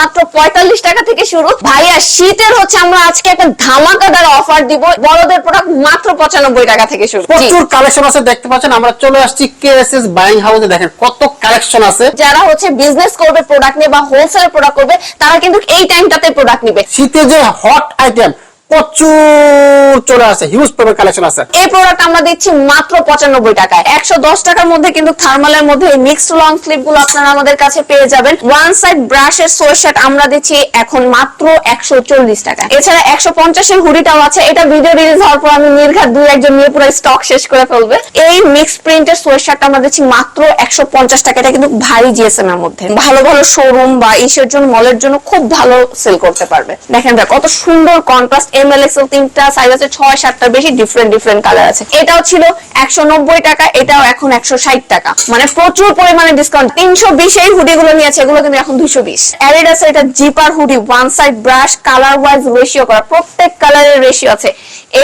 মাত্র পঁয়তাল্লিশ টাকা থেকে শুরু। ভাইয়া শীতের হচ্ছে আমরা আজকে একটা ধামাকাদার অফার দিব। বড়দের প্রোডাক্ট মাত্র পঁচানব্বই টাকা থেকে শুরু। প্রচুর কালেকশন আছে দেখতে পাচ্ছেন। আমরা চলে আসছি কেএসএস বাইং হাউসে দেখেন কত কালেকশন আছে। যারা হচ্ছে বিজনেস করবে প্রোডাক্ট নিয়ে বা হোলসেল প্রোডাক্ট করবে তারা কিন্তু এই টাইমটাতে প্রোডাক্ট নিবে। শীতে যে হট আইটেম প্রচুর চলে আসে হিউজ পরিমাণ কালেকশন আছে। এই প্রোডাক্ট আমরা দিচ্ছি মাত্র পঁচানব্বই টাকায়। একশো দশ টাকার মধ্যে কিন্তু থার্মালের মধ্যে মিক্সড লং স্লিপগুলো আপনারা আমাদের কাছে পেয়ে যাবেন। ওয়ান সাইড সোয়েশার্ট আমরা দিচ্ছি এখন মাত্র একশো চল্লিশ টাকা। এছাড়া একশো পঞ্চাশের হুডিটাও আছে। এটা ভিডিও রিলিজ হওয়ার পর আমি নির্ঘাত একজন নিয়ে পুরো স্টক শেষ করে ফেলবে। এই মিক্স প্রিন্টের সোয়েশার্ট আমরা দিচ্ছি মাত্র একশো পঞ্চাশ টাকা। এটা কিন্তু ভারী জিএসএম এর মধ্যে। ভালো ভালো শোরুম বা ইসের জন্য মলের জন্য খুব ভালো সেল করতে পারবে। দেখেন কত সুন্দর কন্ট্রাস্ট এটাও ছিল একশো নব্বই টাকা, এটাও এখন একশো ষাট টাকা। মানে প্রচুর পরিমাণে ডিসকাউন্ট তিনশো বিশ এই হুডি গুলো নিয়েছে এগুলো কিন্তু এখন দুইশো বিশ। অ্যাডিডাস এটা zipper hoodie one side brush colour wise ratio করা, প্রত্যেক কালারের রেশিও আছে।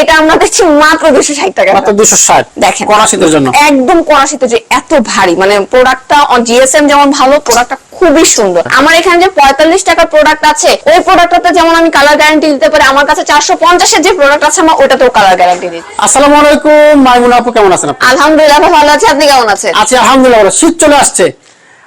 এটা আমরা দেখছি মাত্র দুশো ষাট টাকা। মাত্র দুশো ষাট দেখেন। কড়া শীতের জন্য। একদম কড়াশিত যে এত ভারী মানে প্রোডাক্টটা জিএসএম যেমন ভালো প্রোডাক্টটা খুবই সুন্দর। আমার এখানে যে পঁয়তাল্লিশ টাকার প্রোডাক্ট আছে ওই প্রোডাক্টটাতে যেমন আমি কালার গ্যারান্টি দিতে পারি আমার কাছে চারশো পঞ্চাশের যে প্রোডাক্ট আছে আমার ওটাতেও কালার গ্যারান্টি দিই আসসালামু আলাইকুম মাইমুনা আপু কেমন আছেন আলহামদুলিল্লাহ ভালো আছে আপনি কেমন আছেন? আছি আলহামদুলিল্লাহ। শীত চলে আসছে।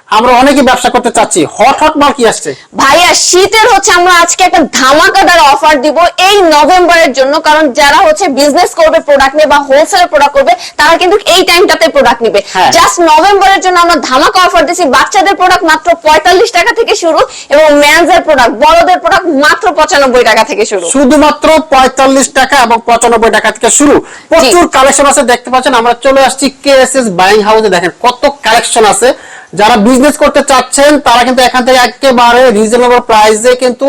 আমরা অনেকে ব্যবসা করতে চাচ্ছি। হট হট মাল কি আসছে? ভাইয়া শীতের হচ্ছে আমরা আজকে একটা ধামাকাদার অফার দিব এই নভেম্বরের জন্য কারণ যারা হচ্ছে বিজনেস করবে প্রোডাক্ট নিয়ে বা হোলসেল প্রোডাক্ট করবে তারা কিন্তু এই টাইমটাতে প্রোডাক্ট নিবে। হ্যাঁ। জাস্ট নভেম্বরের জন্য আমরা ধামাকা অফার দিচ্ছি বাচ্চাদের প্রোডাক্ট মাত্র পঁয়তাল্লিশ টাকা থেকে শুরু এবং মেন্সের প্রোডাক্ট বড়দের প্রোডাক্ট মাত্র পঁচানব্বই টাকা থেকে শুরু। শুধুমাত্র পঁয়তাল্লিশ টাকা এবং পঁচানব্বই টাকা থেকে শুরু। প্রচুর কালেকশন আছে দেখতে পাচ্ছেন আমরা চলে আসছি কেএসএস বাইং হাউসে দেখেন কত কালেকশন আছে। যারা বিজনেস করতে চাচ্ছেন তারা কিন্তু এখান থেকে একেবারে রিজনেবল প্রাইসে কিন্তু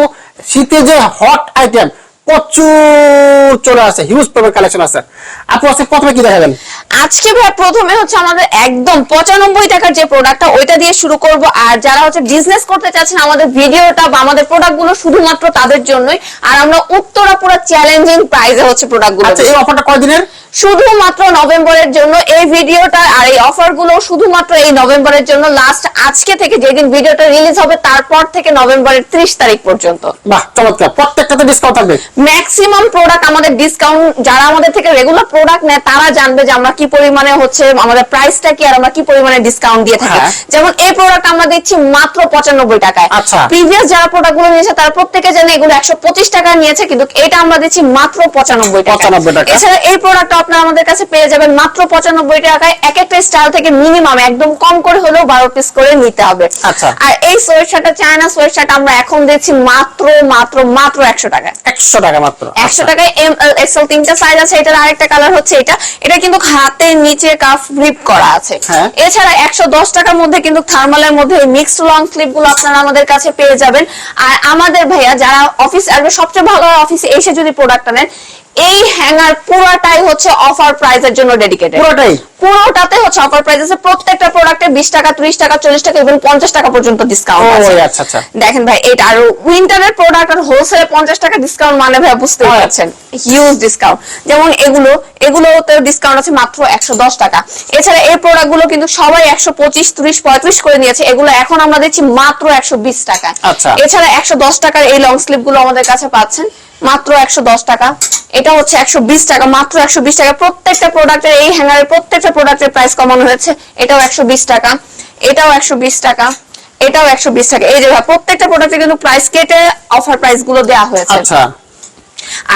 শীতে যে হট আইটেম প্রচুর চলে আসে হিউজ পরিমাণ কালেকশন আছে। আপু আজকে প্রথমে কি দেখাবেন? আজকে ভাই প্রথমে হচ্ছে আমাদের একদম পঁচানব্বই টাকার যে প্রোডাক্টটা ওইটা দিয়ে শুরু করব। আর যারা হচ্ছে বিজনেস করতে চাচ্ছেন আমাদের ভিডিওটা বা আমাদের প্রোডাক্টগুলো শুধুমাত্র তাদের জন্যই। আর আমরা উত্তরা পুরো চ্যালেঞ্জিং প্রাইসে হচ্ছে প্রোডাক্টগুলো আচ্ছা এই অফারটা কয়দিনের? শুধুমাত্র নভেম্বরের জন্য এই ভিডিওটা আর এই অফারগুলো শুধুমাত্র এই নভেম্বরের জন্য লাস্ট আজকে থেকে যেদিন ভিডিওটা রিলিজ হবে তারপর থেকে নভেম্বরের ত্রিশ তারিখ পর্যন্ত বাহ চমৎকার প্রত্যেকটাতে ডিসকাউন্ট থাকবে ম্যাক্সিমাম প্রোডাক্ট আমাদের ডিসকাউন্ট যারা আমাদের থেকে রেগুলার প্রোডাক্ট নেয় তারা জানবে যে আমরা কি পরিমাণে হচ্ছে আমাদের প্রাইসটা কি আর আমরা কি পরিমাণে ডিসকাউন্ট দিয়ে থাকি হ্যাঁ। যেমন এই প্রোডাক্ট আমরা দিচ্ছি মাত্র পঁচানব্বই টাকায় আচ্ছা। প্রিভিয়াস যারা প্রোডাক্টগুলো নিয়েছে তারা প্রত্যেকে জানে এগুলো একশো পঁচিশ টাকা নিয়েছে কিন্তু এটা আমরা দিচ্ছি মাত্র পঁচানব্বই টাকা 95 টাকা। এছাড়া এই প্রোডাক্ট আপনারা আমাদের কাছে পেয়ে যাবেন মাত্র পঁচানব্বই টাকায় এক একটা স্টাইল থেকে মিনিমাম একদম কম করে হলেও বারো পিস করে নিতে হবে আচ্ছা। আর এই চায়না আমরা এখন দিচ্ছি মাত্র মাত্র মাত্র একশো একশো টাকা মাত্র একশো আচ্ছা। টাকায় এম এল এক্সেল তিনটা সাইজ আছে এটার আরেকটা কালার হচ্ছে এটা এটা কিন্তু হাতের নিচে কাফ গ্রিপ করা আছে হ্যাঁ। এছাড়া একশো দশ টাকার মধ্যে কিন্তু থার্মালের মধ্যে মিক্সড লং স্লিপগুলো আপনারা আমাদের কাছে পেয়ে যাবেন আর আমাদের ভাইয়া যারা অফিস আসবে সবচেয়ে ভালো অফিসে এসে যদি প্রোডাক্টটা নেন এই হ্যাঙ্গার পুরোটাই হচ্ছে অফার প্রাইসের জন্য ডেডিকেটেড পুরোটাই? পুরোটাতে হচ্ছে অফার প্রাইস আছে। প্রত্যেকটা প্রোডাক্টে বিশ টাকা ত্রিশ টাকা চল্লিশ টাকা এবং পঞ্চাশ টাকা পর্যন্ত ডিসকাউন্ট ও, আছে। আচ্ছা, আচ্ছা। দেখেন ভাই এটা আর উইন্টারের প্রোডাক্ট আর হোলসেলে পঞ্চাশ টাকা ডিসকাউন্ট মানে ভাই বুঝতে পারছেন হিউজ ডিসকাউন্ট যেমন এগুলো এগুলোতে ডিসকাউন্ট আছে মাত্র একশো দশ টাকা। এছাড়া এই প্রোডাক্টগুলো কিন্তু সবাই একশো পঁচিশ ত্রিশ পঁয়ত্রিশ করে নিয়েছে। এগুলো এখন আমরা দিচ্ছি মাত্র একশো বিশ টাকা। আচ্ছা। এছাড়া একশো দশ টাকার এই লং স্লিপগুলো আমাদের কাছে পাচ্ছেন। মাত্র একশো দশ টাকা। এটা হচ্ছে একশো বিশ টাকা, মাত্র একশো বিশ টাকা। প্রত্যেকটা প্রোডাক্টের এই হ্যাঙ্গারের প্রত্যেকটা প্রোডাক্টের প্রাইস কমানো হয়েছে। এটাও একশো বিশ টাকা, এটাও একশো বিশ টাকা, এটাও একশো বিশ টাকা। এই যে প্রত্যেকটা প্রোডাক্টে কিন্তু প্রাইস কেটে অফার প্রাইসগুলো দেওয়া হয়েছে। আচ্ছা।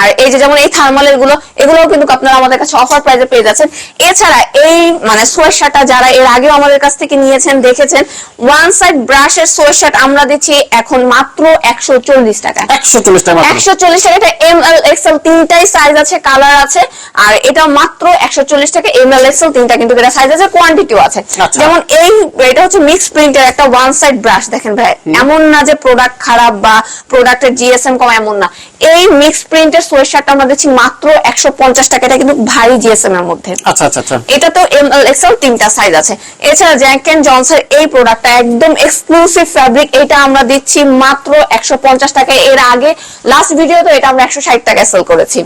আর এই যে যেমন এই থার্মালেরগুলো এগুলোও কিন্তু আপনারা আমাদের কাছে অফার প্রাইসে পেয়ে যাচ্ছেন। এছাড়া এই মানে সোয়েট শার্টটা যারা এর আগেও আমাদের কাছ থেকে নিয়েছেন দেখেছেন ওয়ান সাইড ব্রাশের সোয়েট শার্ট আমরা দিচ্ছি এখন মাত্র একশো চল্লিশ টাকা একশো চল্লিশ টাকা একশো চল্লিশ টাকা এটা এম এল এক্সেল তিনটাই সাইজ আছে কালার আছে আর এটা মাত্র একশো চল্লিশ টাকা এম এল এক্সেল তিনটা কিন্তু এটা সাইজ আছে কোয়ান্টিটিও আছে। আচ্ছা। যেমন এই এটা হচ্ছে মিক্স প্রিন্টের একটা ওয়ান সাইড ব্রাশ দেখেন ভাই এমন না যে প্রোডাক্ট খারাপ বা প্রোডাক্টের জিএসএম কম এমন না। এই মিক্স প্রিন্টের সোয়েট শার্ট আমরা দিচ্ছি মাত্র একশো পঞ্চাশ টাকা। এটা কিন্তু ভারী জিএসএম এর মধ্যে। আচ্ছা আচ্ছা আচ্ছা। এটা তো এম এল এক্সেল তিনটা সাইজ আছে। এছাড়া জ্যাক এন্ড জনসের এই প্রোডাক্টটা একদম এক্সক্লুসিভ ফ্যাব্রিক এটা আমরা দিচ্ছি মাত্র একশো পঞ্চাশ টাকায়। এর আগে লাস্ট ভিডিও তো এটা আমরা একশো ষাট টাকায় সেল করেছি।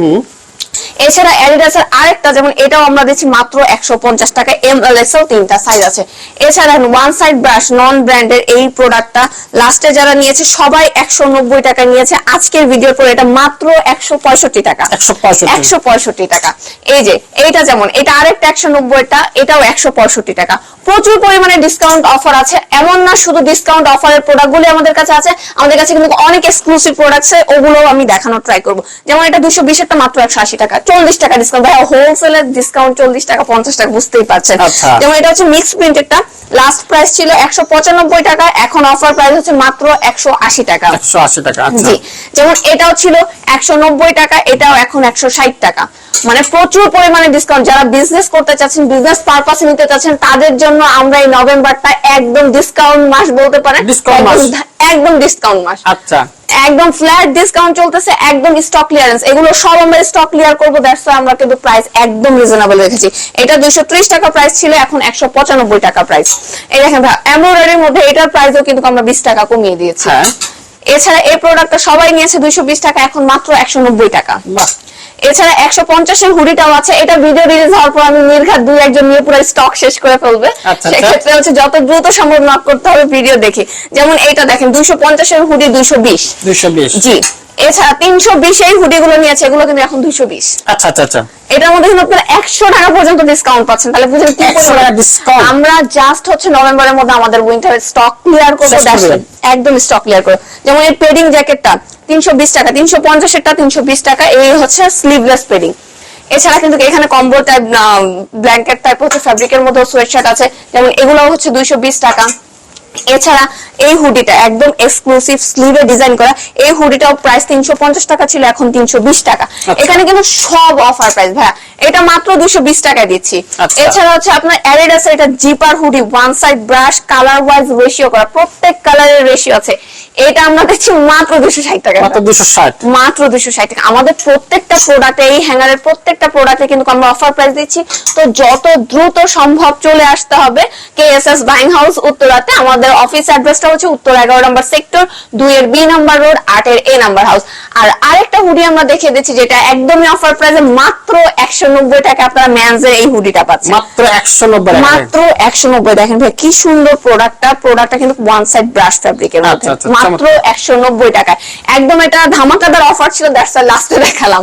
এছাড়া অ্যাডিডাসের আরেকটা যেমন এটাও আমরা দিচ্ছি মাত্র একশো পঞ্চাশ টাকা এম এল এক্সেল তিনটা সাইজ আছে। এছাড়া ওয়ান সাইড ব্রাশ নন ব্র্যান্ডের এই প্রোডাক্টটা লাস্টে যারা নিয়েছে সবাই একশো নব্বই টাকা নিয়েছে। আজকের ভিডিওর পর এটা মাত্র একশো পঁয়ষট্টি টাকা। একশো পঁয়ষট্টি। টাকা। এই যে এইটা যেমন এটা আরেকটা একশো নব্বইটা এটাও একশো পঁয়ষট্টি টাকা। প্রচুর পরিমাণে ডিসকাউন্ট অফার আছে। এমন না শুধু ডিসকাউন্ট অফারের প্রোডাক্ট গুলি আমাদের কাছে আছে আমাদের কাছে কিন্তু অনেক এক্সক্লুসিভ প্রোডাক্টস ওগুলো আমি দেখানোর ট্রাই করব। যেমন এটা দুশো বিশেরটা মাত্র একশো আশি টাকা। চল্লিশ টাকা ডিসকাউন্ট ভাই হোলসেলের ডিসকাউন্ট চল্লিশ টাকা পঞ্চাশ টাকা বুঝতেই পারছেন। আচ্ছা। যেমন এটা হচ্ছে মিক্স প্রিন্টেডটা লাস্ট প্রাইস ছিল একশো পঁচানব্বই টাকা এখন অফার প্রাইস হচ্ছে মাত্র একশো আশি টাকা। একশো আশি টাকা আচ্ছা। জি। যেমন এটাও ছিল একশো নব্বই টাকা এটাও এখন একশো ষাট টাকা। মানে প্রচুর পরিমাণে ডিসকাউন্ট যারা বিজনেস করতে চাচ্ছেন বিজনেস পারপাসে নিতে চাচ্ছেন তাদের জন্য আমরা এই নভেম্বরটা একদম ডিসকাউন্ট মাস বলতে পারেন। Discount মাস। একদম- ডিসকাউন্ট মাস। আচ্ছা। একদম ফ্ল্যাট ডিসকাউন্ট চলতেছে একদম স্টক ক্লিয়ারেন্স এগুলো সব আমরা স্টক ক্লিয়ার করব দ্যাটস আমরা কিন্তু প্রাইস একদম রিজনেবল রেখেছি। এটা দুইশো ত্রিশ টাকা প্রাইস ছিল এখন একশো পঁচানব্বই টাকা প্রাইস এই দেখেন এমব্রয়ডারির মধ্যে এটার প্রাইসও কিন্তু আমরা বিশ টাকা কমিয়ে দিয়েছি। হ্যাঁ। এছাড়া এই প্রোডাক্টটা সবাই নিয়েছে দুইশো বিশ টাকা এখন মাত্র একশো নব্বই টাকা। বাহ। এছাড়া একশো পঞ্চাশের হুডিটাও আছে। এটা ভিডিও রিলিজ হওয়ার পর আমি নির্ঘাত দুই একজন নিয়ে পুরো স্টক শেষ করে ফেলবে। আচ্ছা, আচ্ছা। সেক্ষেত্রে হচ্ছে যত দ্রুত সম্ভব নক করতে হবে ভিডিও দেখে। যেমন এটা দেখেন দুইশো পঞ্চাশের হুডি দুইশো বিশ। দুইশো বিশ। জি। এছাড়া তিনশো বিশ এই হুডি গুলো নিয়েছে এগুলো কিন্তু এখন দুইশো বিশ। আচ্ছা আচ্ছা আচ্ছা। এটার মধ্যে কিন্তু আপনারা একশো টাকা পর্যন্ত ডিসকাউন্ট পাচ্ছেন। তাহলে বুঝলেন কি 100 পরিমাণে- টাকা discount? আমরা জাস্ট হচ্ছে নভেম্বরের মধ্যে আমাদের উইন্টারের স্টক ক্লিয়ার করব। একদম স্টক ক্লিয়ার করব। যেমন এই পেডিং জ্যাকেটটা তিনশো বিশ টাকা তিনশো পঞ্চাশেরটা তিনশো বিশ টাকা এই হচ্ছে স্লিভলেস পেডিং এছাড়া কিন্তু এখানে কম্বল টাইপ ব্ল্যাঙ্কেট টাইপ হচ্ছে ফ্যাব্রিকের মধ্যে সোয়েট শার্ট আছে যেমন এগুলো হচ্ছে দুইশো বিশ টাকা। এছাড়া এই হুডিটা একদম এক্সক্লুসিভ স্লিভে ডিজাইন করা। এই হুডিটাও প্রাইস তিনশো পঞ্চাশ টাকা ছিল এখন তিনশো বিশ টাকা। এখানে কিন্তু সব অফার প্রাইস ভাইয়া। এটা মাত্র দুশো বিশ টাকায় দিচ্ছি। আচ্ছা। এছাড়া হচ্ছে আপনার অ্যাডিডাসের এটা zipper hoodie one side brush colour wise ratio করা। প্রত্যেক কালারের রেশিও আছে। এটা আমরা দেখছি মাত্র দুশো ষাট টাকা মাত্র দুশো ষাট। মাত্র দুশো ষাট টাকা। আমাদের প্রত্যেকটা প্রোডাক্টে এই হ্যাঙ্গারের প্রত্যেকটা প্রোডাক্টে কিন্তু আমরা অফার প্রাইস দিচ্ছি। তো যত দ্রুত সম্ভব চলে আসতে হবে। K S S buying house উত্তরাতে আমাদের অফিস অ্যাড্রেসটা হচ্ছে উত্তর এগারো নম্বর সেক্টর দুই এর বি নাম্বার রোড আটের এ নাম্বার হাউস আর আরেকটা হুডি আমরা দেখিয়ে দিচ্ছি যেটা একদমই অফার প্রাইসে মাত্র একশো নব্বই টাকা আপনারা ম্যানজের এই হুডিটা পাচ্ছেন। মাত্র একশো নব্বই মাত্র একশো নব্বই। দেখেন ভাই কি সুন্দর প্রোডাক্টটা প্রোডাক্টটা কিন্তু ওয়ান সাইড ব্রাশ ফ্যাব্রিকের মধ্যে। আচ্ছা, আচ্ছা, মাত্র একশো নব্বই টাকায়। একদম এটা ধামাকাদার অফার ছিল দ্যাটস লাস্টে দেখালাম।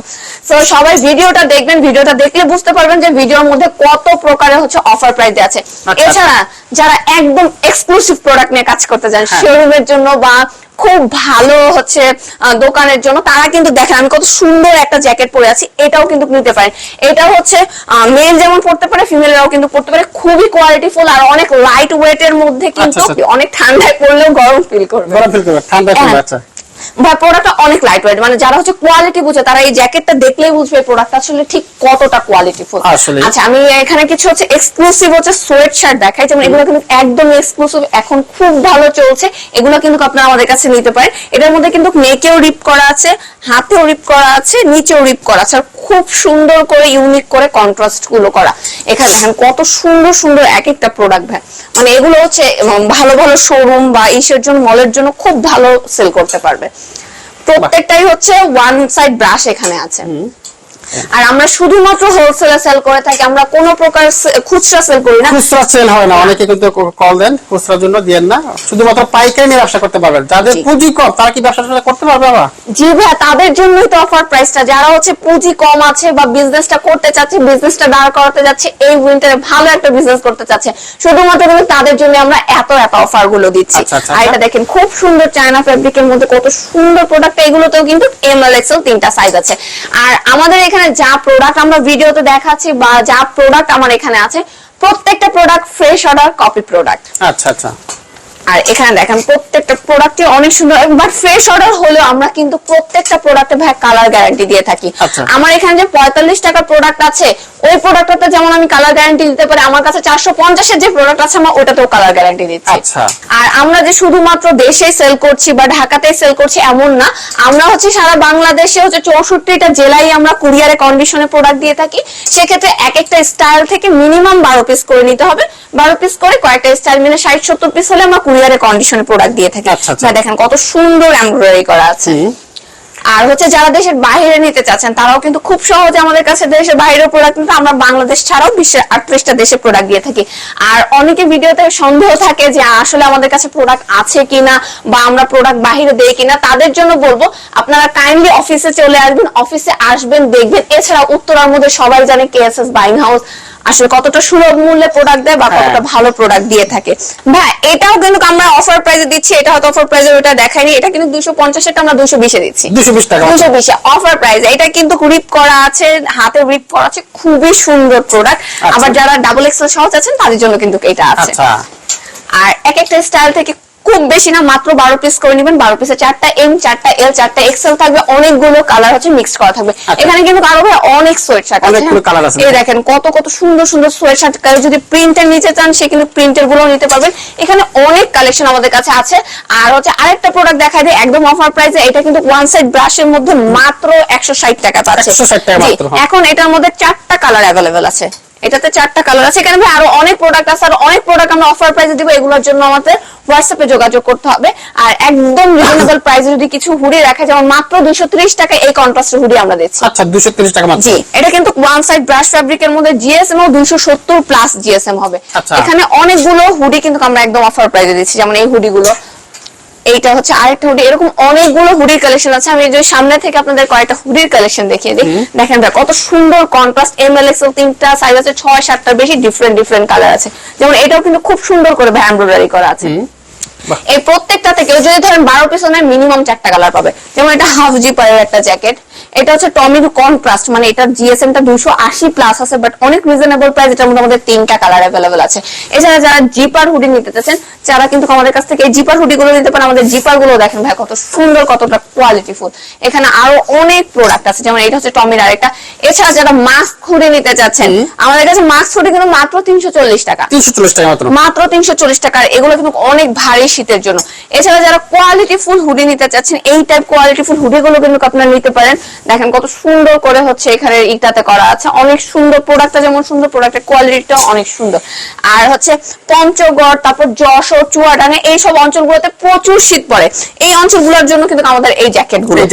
তো সবাই ভিডিওটা দেখবেন ভিডিওটা দেখলে বুঝতে পারবেন যে ভিডিওর মধ্যে কত প্রকারের হচ্ছে অফার প্রাইস আছে। আচ্ছা। এছাড়া যারা একদম এক্সক্লুসিভ প্রোডাক্ট নিয়ে কাজ করতে হ্যাঁ। শোরুমের জন্য বা খুব ভালো হচ্ছে দোকানের জন্য তারা কিন্তু দেখেন আমি কত সুন্দর একটা জ্যাকেট পরে আছি এটাও কিন্তু নিতে পারেন এটা হচ্ছে মেল যেমন পড়তে পারে ফিমেলরাও কিন্তু পড়তে পারে খুবই কোয়ালিটিফুল আর অনেক লাইট ওয়েট এর মধ্যে কিন্তু আচ্ছা, আচ্ছা। অনেক ঠান্ডায় পড়লেও গরম ফিল করবে গরম ফিল করবে হ্যাঁ। আচ্ছা প্রোডাক্টটা অনেক লাইট ওয়েট মানে যারা হচ্ছে কোয়ালিটি বুঝে তারা এই জ্যাকেটটা দেখলেই বুঝবে প্রোডাক্টটা আসলে ঠিক কতটা কোয়ালিটিফুল আসলে। আচ্ছা আমি এখানে কিছু হচ্ছে এক্সক্লুসিভ হচ্ছে সোয়েট শার্ট দেখাই যেমন এগুলো কিন্তু একদম এক্সক্লুসিভ এখন খুব ভালো চলছে এগুলো কিন্তু আপনারা আমাদের কাছে নিতে পারেন। এটার মধ্যে কিন্তু নেকেও রিপ করা আছে হাতেও রিপ করা আছে নিচেও রিপ করা আছে আর খুব সুন্দর করে ইউনিক করে কন্ট্রাস্টগুলো করা। এখানে দেখেন কত সুন্দর সুন্দর এক একটা প্রোডাক্ট ভাই। মানে এগুলো হচ্ছে ভালো ভালো শোরুম বা ইসের জন্য মলের জন্য খুব ভালো সেল করতে পারবে। প্রত্যেকটাই হচ্ছে ওয়ান সাইড ব্রাশ এখানে আছে। আর আমরা শুধুমাত্র হোলসেলে সেল করে থাকি আমরা কোনো প্রকার খুচরা সেল করি না। খুচরা সেল হয় না অনেকে কিন্তু কল দেন খুচরার জন্য দিয়েন না। শুধুমাত্র পাইকারি নিয়ে ব্যবসা করতে পারবেন। যাদের পুঁজি কম তারা কি ব্যবসা ট্যাবসা করতে পারবে বাবা জি ভাইয়া তাদের জন্যই তো অফার প্রাইসটা যারা হচ্ছে পুঁজি কম আছে বা বিজনেসটা করতে চাচ্ছে বিজনেসটা দাঁড় করাতে যাচ্ছে এই উইন্টারে ভালো একটা বিজনেস করতে চাচ্ছে। শুধুমাত্র কিন্তু তাদের জন্য আমরা এত এত অফারগুলো দিচ্ছি। আচ্ছা, আচ্ছা, আর এটা আচ্ছা। দেখেন খুব সুন্দর চায়না ফেব্রিকের মধ্যে কত সুন্দর প্রোডাক্ট এগুলোতেও কিন্তু এম এল এক্সেল তিনটা সাইজ আছে। আর আমাদের এখানে যা প্রোডাক্ট আমরা ভিডিওতে দেখাচ্ছি বা যা প্রোডাক্ট আমার এখানে আছে, প্রত্যেকটা product fresh order copy product আচ্ছা আচ্ছা। আর এখানে দেখেন প্রত্যেকটা প্রোডাক্টই অনেক সুন্দর বাট ফ্রেশ অর্ডার হলেও আমরা কিন্তু প্রত্যেকটা প্রোডাক্টে ভাই কালার গ্যারান্টি দিয়ে থাকি। আচ্ছা। আমার এখানে যে পঁয়তাল্লিশ টাকার প্রোডাক্ট আছে ওই প্রোডাক্টটাতে যেমন আমি কালার গ্যারান্টি দিতে পারি আমার কাছে চারশো পঞ্চাশের যে প্রোডাক্ট আছে আমার ওটাতেও কালার গ্যারান্টি দিচ্ছি। আচ্ছা। আর আমরা যে শুধুমাত্র দেশে সেল করছি বা ঢাকাতে সেল করছি এমন না। আমরা হচ্ছে সারা বাংলাদেশে হচ্ছে চৌষট্টিটা জেলায় আমরা কুরিয়ারে কন্ডিশনে প্রোডাক্ট দিয়ে থাকি। সেক্ষেত্রে এক একটা স্টাইল থেকে মিনিমাম বারো পিস করে নিতে হবে। বারো পিস করে কয়েকটা স্টাইল মিলে ষাট সত্তর পিস হলে আমরা কুরিয়ারে কন্ডিশনে প্রোডাক্ট দিয়ে থাকি। আচ্ছা, আচ্ছা। দেখেন কত সুন্দর এমব্রয়ডারি করা আছে। আর হচ্ছে যারা দেশের বাইরে নিতে চাচ্ছেন তারাও কিন্তু খুব সহজে আমাদের কাছে দেশের বাইরের প্রোডাক্ট কিন্তু আমরা বাংলাদেশ ছাড়াও বিশ্বের আটত্রিশটা দেশে প্রোডাক্ট দিয়ে থাকি। আর অনেকে ভিডিওতে সন্দেহ থাকে যে আসলে আমাদের কাছে প্রোডাক্ট আছে কিনা বা আমরা প্রোডাক্ট বাহিরে দেই কিনা তাদের জন্য বলব আপনারা কাইন্ডলি অফিসে চলে আসবেন অফিসে আসবেন দেখবেন। এছাড়া উত্তরার মধ্যে সবাই জানে কেএসএস বাইং হাউস আসলে কতটা সুলভ মূল্যে প্রোডাক্ট দেয় বা হ্যাঁ। কতটা ভালো প্রোডাক্ট দিয়ে থাকে। ভাই এটাও কিন্তু আমরা অফার প্রাইসে দিচ্ছি এটা হয়তো অফার প্রাইসে ওটা দেখাইনি এটা কিন্তু দুশো পঞ্চাশ পঞ্চাশেরটা আমরা দুশো বিশে দিচ্ছি। দুশো বিশ টাকা। দুশো বিশে অফার প্রাইস এটা কিন্তু রিপ করা আছে হাতে রিপ করা আছে খুবই সুন্দর প্রোডাক্ট আচ্ছা। আবার যারা ডাবল এক্সেল সহজ আছেন তাদের জন্য কিন্তু এটা আছে। আচ্ছা। আর এক একটা স্টাইল থেকে খুব বেশি না মাত্র বারো পিস করে নেবেন। বারো পিসে চারটা এম চারটা এল চারটা এক্সেল থাকবে। অনেকগুলো কালার হচ্ছে মিক্স করা থাকবে। আচ্ছা। এখানে কিন্তু আরও ভাই অনেক সোয়েট শার্ট আছে হ্যাঁ। colour আছে। এই দেখেন কত কত সুন্দর সুন্দর সোয়েট শার্ট যদি প্রিন্টের নিতে চান সে কিন্তু প্রিন্টেরগুলো নিতে পারবেন এখানে অনেক কালেকশন আমাদের কাছে আছে। আর হচ্ছে আরেকটা প্রোডাক্ট দেখা যায় একদম অফার প্রাইসে এটা কিন্তু ওয়ান সাইড ব্রাশের মধ্যে মাত্র একশো ষাট টাকা পাচ্ছে। 160 টাকা জি, মাত্র, হ্যাঁ। এখন এটার মধ্যে চারটা কালার অ্যাভেলেবেল আছে। এটাতে চারটা কালার আছে। এখানে আরও অনেক প্রোডাক্ট আছে আর অনেক প্রোডাক্ট আমরা অফার প্রাইসে দিব। এগুলোর জন্য আমাদের হোয়াটসঅ্যাপে যোগাযোগ করতে হবে। আর একদম রিজনেবল প্রাইসে যদি কিছু হুডি রাখা যেমন মাত্র দুইশো টাকা এই কন্ট্রাস্টের হুডি আমরা দিচ্ছি। আচ্ছা দুশো তিরিশ টাকা মাত্র। জি এটা কিন্তু ওয়ান সাইড ব্রাশ ফ্যাব্রিকের মধ্যে জিএসএম ও দুইশো সত্তর প্লাস জিএসএম হবে। আচ্ছা। এখানে অনেকগুলো হুডি কিন্তু আমরা একদম অফার প্রাইসে দিচ্ছি। যেমন এই হুডি গুলো এইটা হচ্ছে আরেকটা হুডি। এরকম অনেকগুলো হুডির কালেকশন আছে। আমি যদি সামনে থেকে আপনাদের কয়েকটা হুডির কালেকশন দেখিয়ে দিই। দেখেন দেখ কত সুন্দর কন্ট্রাস্ট এম এল এক্সেল তিনটা সাইজ আছে ছয় সাতটার বেশি ডিফারেন্ট ডিফারেন্ট কালার আছে। যেমন এটাও কিন্তু খুব সুন্দর করে এমব্রয়ডারি করা আছে। এই প্রত্যেকটাতে কেউ যদি ধরেন বারো পিস নেয় মিনিমাম চারটা কালার পাবে। যেমন এটা হাফ জিপারের একটা জ্যাকেট এটা হচ্ছে টমির কন্ট্রাস্ট মানে এটার জিএসএম টা দুশো আশি প্লাস আছে বাট অনেক রিজনেবল প্রাইস এটার মধ্যে আমাদের তিনটা কালার অ্যাভেলেবেল আছে। এছাড়া যারা জিপার হুডি নিতে চাচ্ছেন যারা কিন্তু আমাদের কাছ থেকে এই জিপার হুডি গুলো নিতে পারেন আমাদের জিপারগুলো দেখেন ভাই কত সুন্দর কতটা কোয়ালিটি ফুল এখানে আরও অনেক প্রোডাক্ট আছে যেমন এটা হচ্ছে টমির আরেকটা। এছাড়া যারা মাস্ক হুডি নিতে চাচ্ছেন আমাদের কাছে মাস্ক হুডি কিন্তু মাত্র তিনশো চল্লিশ টাকা। তিনশো চল্লিশ টাকা মাত্র। মাত্র তিনশো চল্লিশ টাকা এগুলো কিন্তু অনেক ভারী শীতের জন্য। এছাড়া যারা কোয়ালিটি ফুল হুডি নিতে চাচ্ছেন এই টাইপ কোয়ালিটি ফুল হুডি গুলো কিন্তু আপনারা নিতে পারেন। দেখেন কত সুন্দর করে হচ্ছে এখানে ইটাতে করা আছে। অনেক সুন্দর প্রোডাক্টটা যেমন সুন্দর প্রোডাক্টের কোয়ালিটিটা অনেক সুন্দর। আর হচ্ছে পঞ্চগড় তারপর যশোর চুয়াডাঙ্গা এইসব অঞ্চলগুলোতে প্রচুর শীত পড়ে। এই অঞ্চলগুলোর জন্য কিন্তু আমাদের এই জ্যাকেটগুলো এই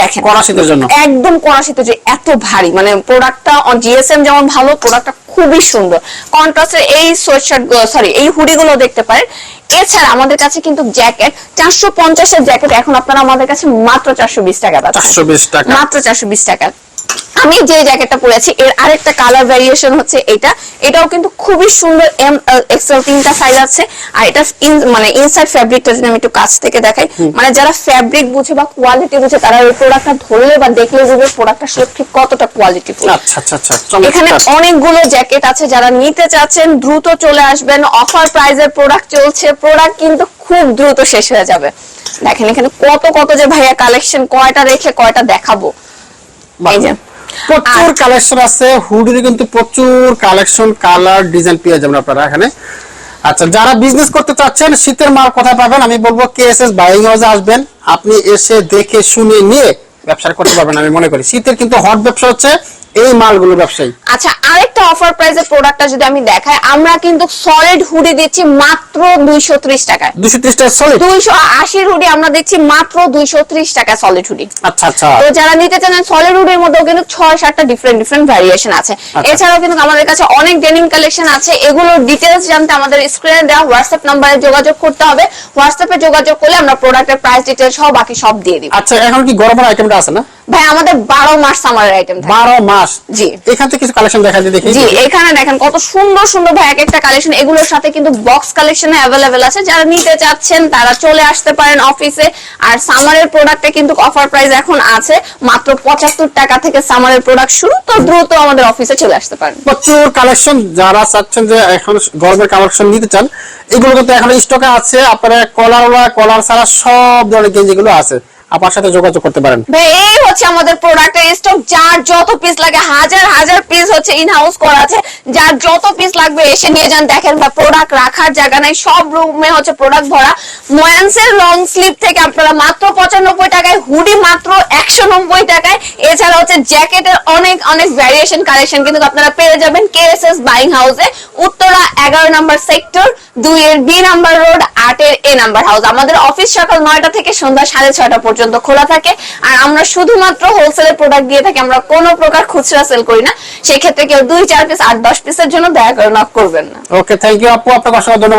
দেখেন। কড়া শীতের জন্য? একদম কড়া শীতের যে এত ভারী। মানে প্রোডাক্টটা জিএসএম যেমন ভালো প্রোডাক্টটা খুবই সুন্দর। কন্ট্রাস্টের এই সোয়েটশার্ট সরি এই হুডি গুলো দেখতে পারেন। এছাড়া আমাদের কাছে কিন্তু জ্যাকেট চারশো পঞ্চাশের জ্যাকেট এখন আপনারা আমাদের কাছে মাত্র চারশো বিশ টাকা পাচ্ছেন। চারশো বিশ টাকা। মাত্র চারশো বিশ টাকা। আমি যে জ্যাকেটটা পরেছি এর আরেকটা কালার ভ্যারিয়েশন হচ্ছে এটা। এটাও কিন্তু খুবই সুন্দর এম এক্সেল তিনটা সাইজ আছে। আর এটা মানে ইনসাইড ফ্যাব্রিকটা যদি আমি একটু কাছ থেকে দেখাই মানে যারা ফ্যাব্রিক বুঝে বা কোয়ালিটি বুঝে তারা ওই প্রোডাক্টটা ধরলে বা দেখলে বুঝবে প্রোডাক্টটা আসলে ঠিক কতটা কোয়ালিটি আচ্ছা আচ্ছা আচ্ছা এখানে অনেকগুলো জ্যাকেট আছে যারা নিতে চাচ্ছেন দ্রুত চলে আসবেন। অফার প্রাইজের প্রোডাক্ট চলছে প্রোডাক্ট কিন্তু খুব দ্রুত শেষ হয়ে যাবে। দেখেন এখানে কত কত যে ভাইয়া কালেকশন কয়টা রেখে কয়টা দেখাবো। এই যে। প্রচুর কালেকশন আছে হুডির কিন্তু প্রচুর কালেকশন কালার ডিজাইন পেয়ে যাবেন আপনারা এখানে। আচ্ছা যারা বিজনেস করতে চাচ্ছেন শীতের মাল কোথায় পাবেন? আমি বলব কে এস বাইং হাউসে আসবেন। আপনি এসে দেখে শুনে নিয়ে ব্যবসা করতে পারবেন আমি মনে করি। শীতের কিন্তু হট ব্যবসা হচ্ছে এই মালগুলো ব্যবসায়ী। আচ্ছা আরেকটা অফার প্রাইজের প্রোডাক্টটা যদি আমি দেখাই আমরা কিন্তু সলিড হুডি দিচ্ছি মাত্র দুইশো ত্রিশ টাকায়। দুশো ত্রিশ টাকা সলিড দুইশো আশির হুডি আমরা দিচ্ছি মাত্র দুইশো ত্রিশ টাকা সলিড হুডি আচ্ছা আচ্ছা। তো যারা নিতে চান সলিড উডের মধ্যেও কিন্তু ছয় সাতটা ডিফারেন্ট ডিফারেন্ট ভ্যারিয়েশন আছে। আচ্ছা। এছাড়াও কিন্তু আমাদের কাছে অনেক ডেনিম কালেকশন আছে। এগুলোর ডিটেলস জানতে আমাদের স্ক্রিনে দেওয়া হোয়াটসঅ্যাপ নাম্বারে যোগাযোগ করতে হবে। হোয়াটসঅ্যাপে যোগাযোগ করলে আমরা প্রোডাক্টের প্রাইস ডিটেলস সহ বাকি সব দিয়ে দিব। আচ্ছা এখন কি গরমের আইটেমটা আছে না? ভাই আমাদের বারো মাস সামারের আইটেম থাকে। বারো মাস? জি। এখান থেকে কিছু কালেকশন দেখা যায় দেখি। জি এখানে দেখেন কত সুন্দর সুন্দর ভাই এক একটা কালেকশন এগুলোর সাথে কিন্তু বক্স কালেকশন অ্যাভেলেবেল আছে। যারা নিতে চাচ্ছেন তারা চলে আসতে পারেন অফিসে আর সামারের প্রোডাক্টে কিন্তু অফার প্রাইস এখন আছে। মাত্র পঁচাত্তর টাকা থেকে সামারের প্রোডাক্ট শুরু। তো দ্রুত আমাদের অফিসে চলে আসতে পারেন। প্রচুর কালেকশন যারা চাচ্ছেন যে এখন গরমের কালেকশন নিতে চান এগুলো কিন্তু এখন স্টকে আছে। আপনারা কলার কলার ছাড়া সব ধরনের গেঞ্জি গুলো আছে। আপনার সাথে যোগাযোগ করতে পারেন। এই হচ্ছে আমাদের প্রোডাক্টের স্টক যার যত পিস লাগে, হাজার হাজার পিস হচ্ছে ইন হাউস করা আছে। যার যত পিস লাগবে, এসে নিয়ে যান। দেখেন বা প্রোডাক্ট রাখার জায়গা নাই। সব রুমে হচ্ছে প্রোডাক্ট ভরা। ময়ান্সের লং স্লিপ থেকে আপনারা মাত্র পঁচানব্বই টাকায় হুডি মাত্র একশো নব্বই টাকায়। এছাড়া হচ্ছে জ্যাকেটের অনেক অনেক ভ্যারিয়েশন কালেকশন কিন্তু আপনারা পেয়ে যাবেন। কেএসএস বাইং হাউসে উত্তরা এগারো নম্বর সেক্টর দুই এর বি নাম্বার রোড, আটের এ নাম্বার হাউস। আমাদের অফিস সকাল নয়টা থেকে সন্ধ্যা সাড়ে ছয়টা পর্যন্ত খোলা থাকে। আর আমরা শুধুমাত্র হোলসেলের প্রোডাক্ট দিয়ে থাকি। আমরা কোনো প্রকার খুচরা সেল করি না। সেক্ষেত্রে কেউ দুই, চার পিস আট, দশ পিসের জন্য দয়া করে নক করবেন না। ওকে থ্যাংক ইউ আপু। আপনাকে অসংখ্য ধন্যবাদ।